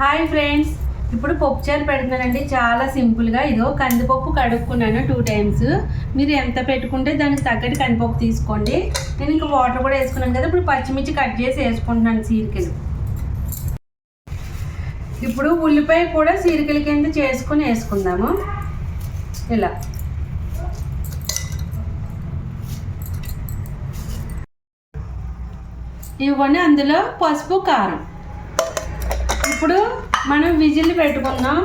Hi friends. ఇప్పుడు పప్పు చారు పెడుతున్నానండి. చాలా సింపుల్గా ఇదో కందిపప్పు కడుక్కున్నాను టూ టైమ్స్. మీరు ఎంత పెట్టుకుంటే దానికి తగ్గట్టు కందిపప్పు తీసుకోండి. నేను ఇంకా వాటర్ కూడా వేసుకున్నాను కదా ఇప్పుడు పచ్చిమిర్చి కట్ చేసి వేసుకుంటున్నాను సీరికలు. ఇప్పుడు ఉల్లిపాయ కూడా సీరికల కింద చేసుకుని వేసుకుందాము. ఇలా. ఇవ్వండి అందులో పసుపు కారం. ఇప్పుడు మనం విజిల్ పెట్టుకున్నాం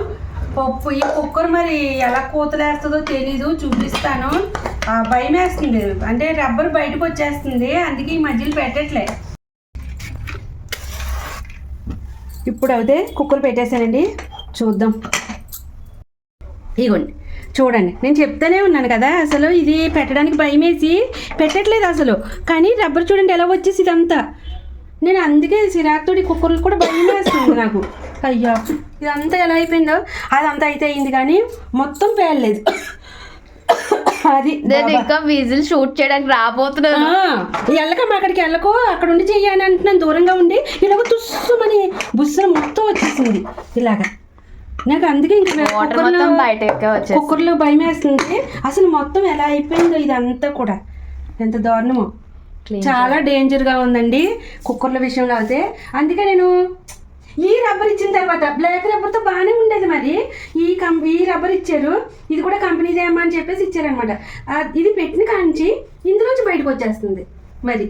పప్పు ఈ కుక్కర్ మరి ఎలా కూతలేస్తుందో తెలీదు చూపిస్తాను. భయం వేస్తుంది అంటే రబ్బర్ బయటకు వచ్చేస్తుంది. అందుకే ఈ మధ్యలో పెట్టట్లే. ఇప్పుడు అయితే కుక్కర్ పెట్టేశానండి. చూద్దాం. ఇగోండి. చూడండి. నేను చెప్తానే ఉన్నాను కదా అసలు ఇది పెట్టడానికి భయం వేసి పెట్టట్లేదు అసలు. కానీ రబ్బర్ చూడండి ఎలా వచ్చేసి ఇదంతా. నేను అందుకే సిరాక్తోడి కుక్కర్లు కూడా భయం వేస్తుంది నాకు. అయ్యా ఇదంతా ఎలా అయిపోయిందో? అదంతా అయితే అయింది కానీ మొత్తం పేయలేదు అది నేను. ఇంకా విజిల్ షూట్ చేయడానికి రాబోతున్నాను. వెళ్ళకమ్మా అక్కడికి వెళ్ళకో అక్కడ ఉండి చెయ్యని అంటున్నాను దూరంగా ఉండి. ఇలాగ తుస్సుమని బుస్సలు మొత్తం వచ్చేసింది. ఇలాగా. నాకు అందుకే ఇంక కుక్కర్లో భయం వేస్తుంది. అసలు మొత్తం ఎలా అయిపోయిందో ఇదంతా కూడా. ఎంత దారుణమో. చాలా డేంజర్గా ఉందండి కుక్కర్ల విషయంలో అయితే అందుకే నేను ఈ రబ్బర్ ఇచ్చిన తర్వాత బ్లాక్ రబ్బర్తో బాగానే ఉండేది మరి. ఈ కం ఈ రబ్బర్ ఇచ్చారు. ఇది కూడా కంపెనీదే అమ్మా అని చెప్పేసి ఇచ్చారనమాట ఇది పెట్టిన కాంచి ఇందులోంచి బయటకు వచ్చేస్తుంది మరి.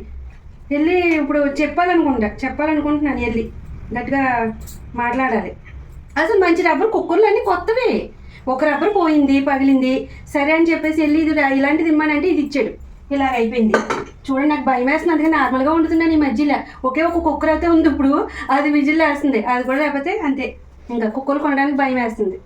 వెళ్ళి ఇప్పుడు చెప్పాలనుకుంటా చెప్పాలనుకుంటున్నాను వెళ్ళి. గట్టిగా మాట్లాడాలి. అసలు మంచి రబ్బర్ కుక్కర్లు అన్నీ కొత్తవే. ఒక రబ్బర్ పోయింది పగిలింది. సరే అని చెప్పేసి వెళ్ళి ఇది ఇలాంటిది ఇమ్మానంటే ఇది ఇచ్చాడు. ఇలా అయిపోయింది. చూడండి నాకు భయం వేస్తుంది. అందుకే నార్మల్గా ఉంటున్నాను ఈ మధ్యలో. ఒకే ఒక కుక్కర్ అయితే ఉంది ఇప్పుడు అది విజిల్ వేస్తుంది. అది కూడా లేకపోతే అంతే. ఇంకా కుక్కర్లు కొనడానికి భయం వేస్తుంది.